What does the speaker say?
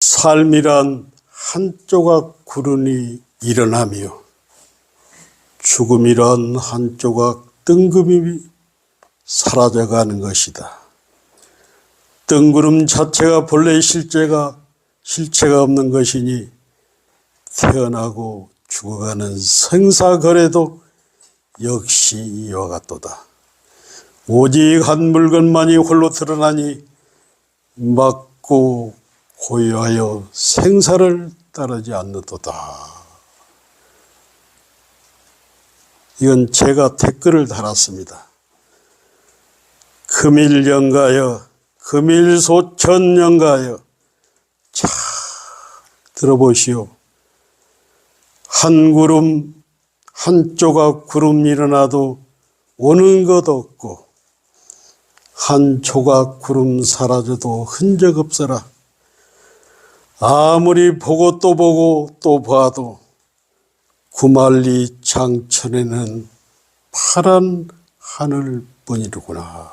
삶이란 한 조각 구름이 일어나며 죽음이란 한 조각 뜬금이 사라져가는 것이다. 뜬구름 자체가 본래 실제가 실체가 없는 것이니 태어나고 죽어가는 생사거래도 역시 이와 같도다. 오직 한 물건만이 홀로 드러나니 막고 고요하여 생사를 따르지 않는도다. 이건 제가 댓글을 달았습니다. 금일 연가여, 금일 소천 연가여, 자, 들어보시오. 한 구름, 한 조각 구름 일어나도 오는 것 없고, 한 조각 구름 사라져도 흔적 없어라. 아무리 보고 또 보고 또 봐도 구만리 장천에는 파란 하늘뿐이로구나.